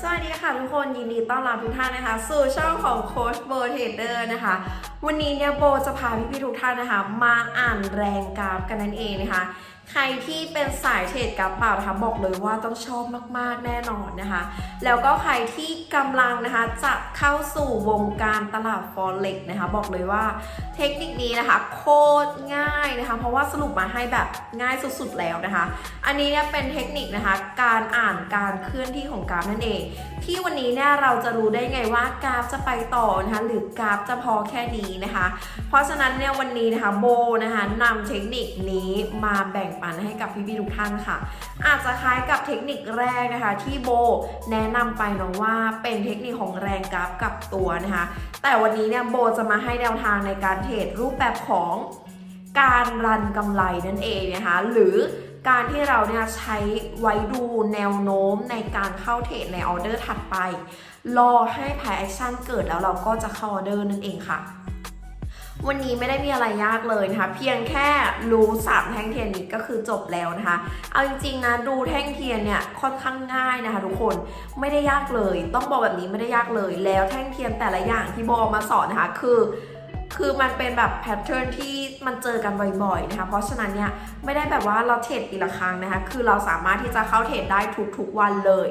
สวัสดีค่ะทุกคนยินดีต้อนรับทุกท่านนะคะ สู่ช่องของโค้ชโบเทเดอร์นะคะ วันนี้เนี่ยโบจะพาพี่ๆทุกท่านนะคะ มาอ่านแรงกราฟกันนั่นเองนะคะใครที่เป็นสายเทรดกราฟเปล่านะคะบอกเลยว่าต้องชอบมากๆแน่นอนนะคะ แล้วก็ใครที่กำลังนะคะจะเข้าสู่วงการตลาดฟอเร็กนะคะบอกเลยว่าเทคนิคนี้นะคะโคตรง่ายนะคะ เพราะว่าสรุปมาให้แบบง่ายสุดๆแล้วนะคะ อันนี้เนี่ยเป็นเทคนิคนะคะการอ่านการเคลื่อนที่ของกราฟนั่นเอง ที่วันนี้เนี่ยเราจะรู้ได้ไงว่ากราฟจะไปต่อนะคะหรือกราฟจะพอแค่นี้นะคะ เพราะฉะนั้นเนี่ยวันนี้นะคะโบนะคะนำเทคนิคนี้มาแบ่งปันให้กับพี่ๆทุกท่านค่ะ อาจจะคล้ายกับเทคนิคแรกนะคะ ที่โบแนะนำไปเนาะว่าเป็นเทคนิคของแรงกราฟกับตัวนะคะ แต่วันนี้เนี่ยโบจะมาให้แนวทางในการเทรดรูปแบบของการรันกำไรนั่นเองนะคะ หรือการที่เราเนี่ยใช้ไว้ดูแนวโน้มในการเข้าเทรดในออเดอร์ถัดไป รอให้แพแอคชั่นเกิดแล้วเราก็จะเข้าออเดอร์นั่นเองค่ะ วันนี้ไม่ได้มีอะไรยากเลยนะคะ เพียงแค่รู้สามแท่งเทียนนี้ก็คือจบแล้วนะคะ เอาจริงๆนะดูแท่งเทียนเนี่ยค่อนข้างง่ายนะคะ ทุกคนไม่ได้ยากเลย ต้องบอกแบบนี้ไม่ได้ยากเลย แล้วแท่งเทียนแต่ละอย่างที่บอมาสอนนะคะคือ คือมันเป็นแบบแพทเทิร์นที่มันเจอกันบ่อยๆนะคะเพราะฉะนั้นเนี่ยไม่ได้แบบว่าเราเทรดปีละครั้งนะคะคือเราสามารถที่จะเข้าเทรดได้ทุกๆวันเลย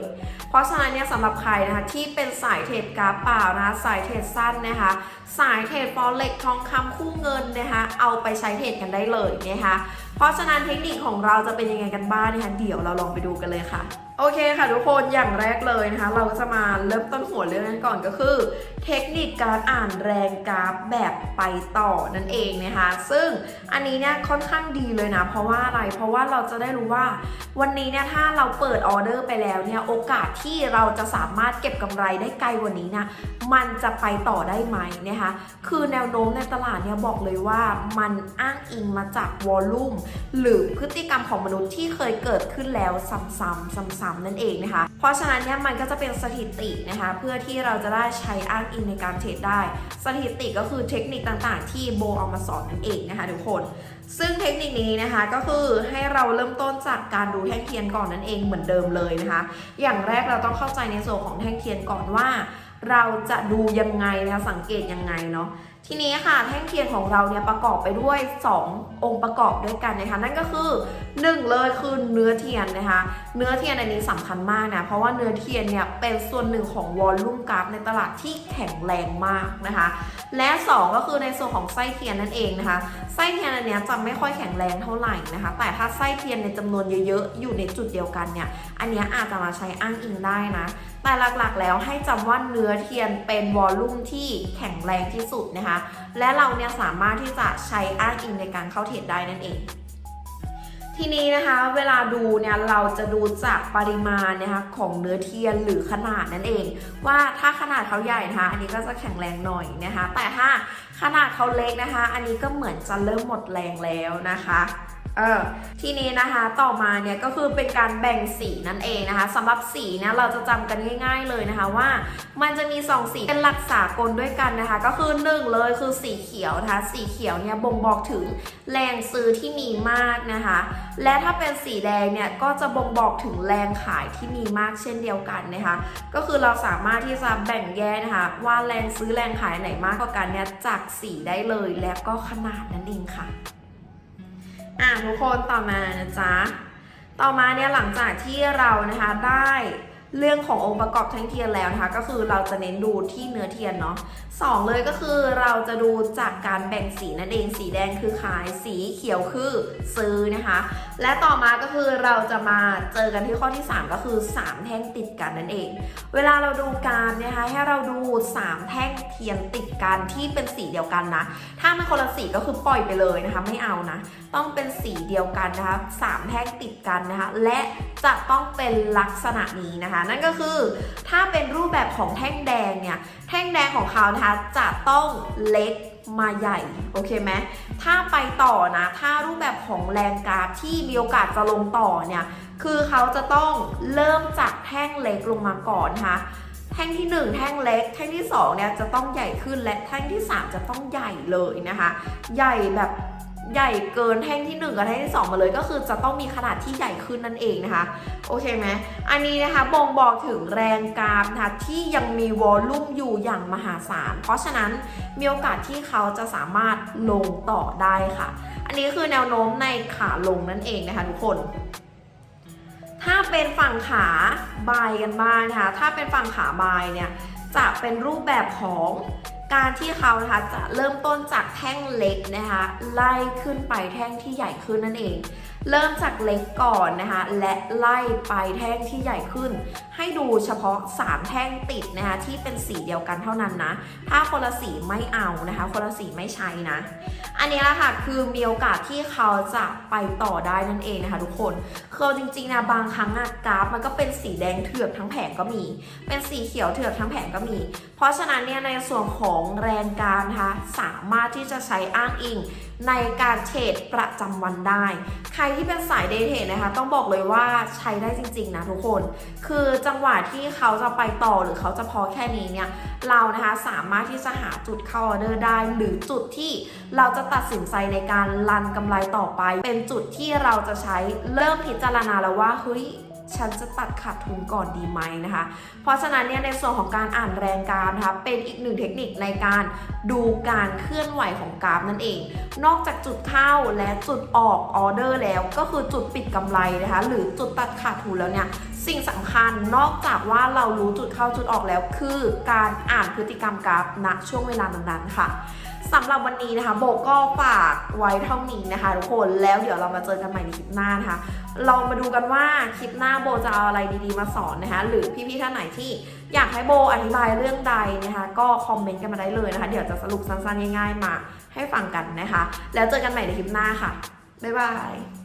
เพราะฉะนั้นเนี่ยสำหรับใครนะคะที่เป็นสายเทรดกราฟเปล่านะคะสายเทรดสั้นนะคะสายเทรดฟอเร็กทองคำคู่เงินนะคะเอาไปใช้เทรดกันได้เลยนะคะเพราะฉะนั้นเทคนิคของเราจะเป็นยังไงกันบ้างนะคะเดี๋ยวเราลองไปดูกันเลยค่ะ โอเคค่ะทุกคนอย่างแรกเลยนะคะ เราก็จะมาเริ่มต้นหัวเรื่องกันก่อนก็คือ เทคนิคการอ่านแรงกราฟแบบไปต่อนั่นเองนะคะ ซึ่งอันนี้เนี่ยค่อนข้างดีเลยนะ เพราะว่าอะไรเพราะว่าเราจะได้รู้ว่า วันนี้เนี่ยถ้าเราเปิดออเดอร์ไปแล้วเนี่ยโอกาสที่เราจะสามารถเก็บกำไรได้ไกลกว่านี้นะมันจะไปต่อได้ไหมนะคะ คือแนวโน้มในตลาดเนี่ยบอกเลยว่ามันอ้างอิงมาจากวอลลุ่มหรือพฤติกรรมของมนุษย์ที่เคยเกิดขึ้นแล้วซ้ำๆซ้ำๆนั่นเองนะคะ เพราะฉะนั้นเนี่ยมันก็จะเป็นสถิตินะคะ เพื่อที่เราจะได้ใช้อ้างอิงในการเทรดได้ สถิติก็คือเทคนิคต่างๆ ที่โบเอามาสอนนั่นเองนะคะทุกคน ซึ่งเทคนิคนี้นะคะก็คือให้เราเริ่มต้นจากการดูแท่งเทียนก่อนนั่นเองเหมือนเดิมเลยนะคะ อย่างแรกเราต้องเข้าใจในส่วนของแท่งเทียนก่อนว่า เราจะดูยังไงนะคะสังเกตยังไงเนาะทีนี้ค่ะแท่งเทียนของเราเนี่ยประกอบไปด้วย 2 องค์ประกอบด้วยกันนะคะนั่นก็คือ 1 เลยคือเนื้อเทียนนะคะเนื้อเทียนอันนี้สำคัญมากนะเพราะว่าเนื้อเทียนเนี่ยเป็นส่วนหนึ่งของวอลลุ่มกราฟในตลาดที่แข็งแรงมากนะคะและ 2 ก็คือในส่วนของไส้เทียนนั่นเองนะคะไส้เทียนอันนี้จะไม่ค่อยแข็งแรงเท่าไหร่นะคะแต่ถ้าไส้เทียนในจำนวนเยอะๆอยู่ในจุดเดียวกันเนี่ยอันนี้อาจจะมาใช้อ้างอิงได้นะแต่หลักๆแล้วให้จำว่าเนื้อเทียนเป็นวอลลุ่มที่แข็งแรงที่สุดนะคะ และเราเนี่ยสามารถที่จะใช้อ้างอิงในการเข้าเทรดได้นั่นเอง ทีนี้นะคะเวลาดูเนี่ยเราจะดูจากปริมาณนะคะของเนื้อเทียนหรือขนาดนั่นเอง ว่าถ้าขนาดเขาใหญ่นะคะอันนี้ก็จะแข็งแรงหน่อยนะคะ แต่ถ้าขนาดเขาเล็กนะคะ อันนี้ก็เหมือนจะเริ่มหมดแรงแล้วนะคะ เออทีนี้นะคะต่อมาเนี่ยก็คือเป็นการแบ่งสีนั่นเองนะคะสำหรับสีเนี่ยเราจะจำกันง่าย ๆเลยนะคะว่า มันจะมี 2 สีเป็นหลักสากลด้วยกันนะคะ ก็คือ 1 เลยคือสีเขียวนะคะสีเขียวเนี่ยบ่งบอกถึงแรงซื้อที่มีมากนะคะ และถ้าเป็นสีแดงเนี่ยก็จะบ่งบอกถึงแรงขายที่มีมากเช่นเดียวกันนะคะก็คือเราสามารถที่จะแบ่งแยกนะคะว่าแรงซื้อแรงขายไหนมากกว่ากันเนี่ยจากสีได้เลยและก็ขนาดนั่นเองค่ะ อะทุกคนต่อมานะจ๊ะ ต่อมาเนี่ยหลังจากที่เรานะคะได้ เรื่องขององค์ประกอบแท่งเทียนแล้วนะคะ ก็คือเราจะเน้นดูที่เนื้อเทียนเนาะสองเลยก็คือเราจะดูจากการแบ่งสีนั่นเองสีแดงคือขายสีเขียวคือซื้อนะคะ และต่อมาก็คือเราจะมาเจอกันที่ข้อที่ 3 ก็คือ 3 แท่งติดกันนั่นเอง เวลาเราดูการนะคะให้เราดู 3 แท่งเทียนติดกันที่เป็นสีเดียวกันนะ ถ้ามันคนละสีก็คือปล่อยไปเลยนะคะ ไม่เอานะ ต้องเป็นสีเดียวกันนะคะสามแท่งติดกันนะคะ และจะต้องเป็นลักษณะนี้นะคะนั่นก็คือ ถ้าเป็นรูปแบบของแท่งแดงเนี่ย แท่งแดงของเขานะคะจะต้องเล็กมาใหญ่ โอเคไหมถ้าไปต่อนะ ถ้ารูปแบบของแรงกราฟที่มีโอกาสจะลงต่อเนี่ย คือเขาจะต้องเริ่มจากแท่งเล็กลงมาก่อนนะคะแท่ท่งที่ 1 แท่งเล็ก แท่งที่2เนี่ยจะต้องใหญ่ขึ้นและแท่งที่ 3 จะต้องใหญ่เลยนะคะ ใหญ่แบบ ใหญ่เกินแท่งที่1กับแท่งที่2มาเลยก็คือจะต้องมีขนาดที่ใหญ่ขึ้นนั่นเองนะคะโอเคไหมอันนี้นะคะบ่งบอกถึงแรงกรามนะคะที่ยังมีวอลลุ่มอยู่อย่างมหาศาล เพราะฉะนั้นมีโอกาสที่เขาจะสามารถลงต่อได้ค่ะ อันนี้คือแนวโน้มในขาลงนั่นเองนะคะทุกคน ถ้าเป็นฝั่งขาบายกันบ้างนะคะถ้าเป็นฝั่งขาบายเนี่ยจะเป็นรูปแบบของ การที่เขานะคะจะเริ่มต้นจากแท่งเล็กนะคะไล่ขึ้นไปแท่งที่ใหญ่ขึ้นนั่นเอง เริ่มจากเล็กก่อนนะคะและไล่ไปแท่งที่ใหญ่ขึ้น ให้ดูเฉพาะ 3 แท่งติดนะคะที่เป็นสีเดียวกันเท่านั้นนะ ถ้าคนละสีไม่เอานะคะคนละสีไม่ใช้นะ อันนี้แหละค่ะคือมีโอกาสที่เขาจะไปต่อได้นั่นเองนะคะทุกคนคือจริงๆนะบางครั้งอะกราฟมันก็เป็นสีแดงเถือกทั้งแผงก็มี เป็นสีเขียวเถือกทั้งแผงก็มี เพราะฉะนั้นเนี่ยในส่วนของแรงการนะคะสามารถที่จะใช้อ้างอิงในการเทรดประจำวันได้ ใครที่เป็นสายเดย์เทรดนะคะ ต้องบอกเลยว่าใช้ได้จริง ๆ นะทุกคน คือจังหวะที่เขาจะไปต่อหรือเขาจะพอแค่นี้เนี่ย เรานะคะสามารถที่จะหาจุดเข้าออเดอร์ได้ หรือจุดที่เราจะตัดสินใจในการรันกำไรต่อไป เป็นจุดที่เราจะใช้เริ่มพิจารณาแล้วว่าเฮ้ยฉันจะตัดขาดทุนก่อนดีไหมนะคะ เพราะฉะนั้นเนี่ยในส่วนของการอ่านแรงกรามนะคะเป็นอีกหนึ่งเทคนิคในการดูการเคลื่อนไหวของกราฟนั่นเอง นอกจากจุดเข้าและจุดออกออเดอร์แล้วก็คือจุดปิดกำไรนะคะ หรือจุดตัดขาดทุนแล้วเนี่ยสิ่งสำคัญนอกจากว่าเรารู้จุดเข้าจุดออกแล้ว คือการอ่านพฤติกรรมกราฟณช่วงเวลานั้นๆค่ะ สำหรับวันนี้นะคะ โบก็ฝากไว้เท่านี้นะคะทุกคนแล้วเดี๋ยวเรามาเจอกันใหม่ในคลิปหน้านะคะ เรามาดูกันว่าคลิปหน้าโบจะเอาอะไรดีๆมาสอนนะคะ หรือพี่ๆท่านไหนที่อยากให้โบอธิบายเรื่องใดนะคะ ก็คอมเมนต์กันมาได้เลยนะคะ เดี๋ยวจะสรุปสั้นๆง่ายๆมาให้ฟังกันนะคะ แล้วเจอกันใหม่ในคลิปหน้าค่ะบ๊ายบาย